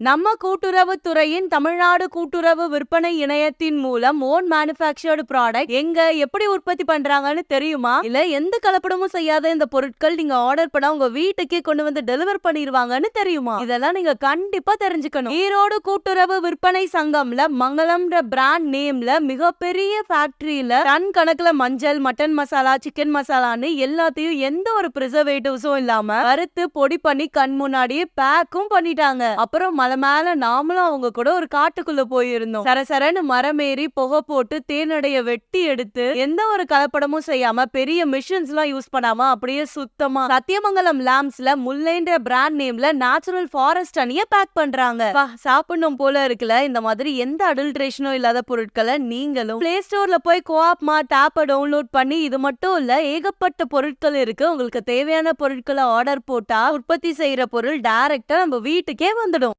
நம்ம கூட்டுறவுத்துறையின் தமிழ்நாடு கூட்டுறவு விற்பனை இணையத்தின் மூலம் ஓன் மேனுஃபேக்சர்டு ப்ராடக்ட் எங்க எப்படி உற்பத்தி பண்றாங்கன்னு தெரியுமா? இல்ல எந்த கலப்படமும் செய்யாத இந்த பொருட்கள் நீங்க ஆர்டர் பண்ண உங்க வீட்டுக்கே கொண்டு வந்து டெலிவர் பண்ணிடுவாங்கன்னு தெரியுமா? இதெல்லாம் நீங்க கண்டிப்பா தெரிஞ்சுக்கணும். ஈரோடு கூட்டுறவு விற்பனை சங்கம்ல மங்களம்ன்ற பிராண்ட் நேம்ல மிகப்பெரிய ஃபேக்டரியில டன் கணக்குல மஞ்சள் மட்டன் மசாலா சிக்கன் மசாலான்னு எல்லாத்தையும் எந்த ஒரு ப்ரிசர்வேட்டிவ்ஸும் இல்லாம வறுத்து பொடி பண்ணி கண் முன்னாடியே பேக்கும் பண்ணிட்டாங்க. அப்புறம் மலை மேல நாமளும் அவங்க கூட ஒரு காட்டுக்குள்ள போயிருந்தோம். சரசரன்னு மரம் ஏறி புகை போட்டு தேனடைய வெட்டி எடுத்து எந்த ஒரு கலப்படமும் செய்யாம பெரிய மிஷின்ஸ் எல்லாம் யூஸ் பண்ணாம அப்படியே சுத்தமா சத்தியமங்கலம் லேம்ப்ஸ்ல முல்லைன்ற பிராண்ட் நேம்ல நேச்சுரல் ஃபாரஸ்ட் அணிய பேக் பண்றாங்க. சாப்பிடணும் போல இருக்குல்ல இந்த மாதிரி எந்த அடல்ட்ரேஷனும் இல்லாத பொருட்களை நீங்களும் பிளே ஸ்டோர்ல போய் கோஆப் மார்ட் டவுன்லோட் பண்ணி இது மட்டும் இல்ல ஏகப்பட்ட பொருட்கள் இருக்கு. உங்களுக்கு தேவையான பொருட்களை ஆர்டர் போட்டா உற்பத்தி செய்யற பொருள் டைரக்டா நம்ம வீட்டுக்கே வந்துடும்.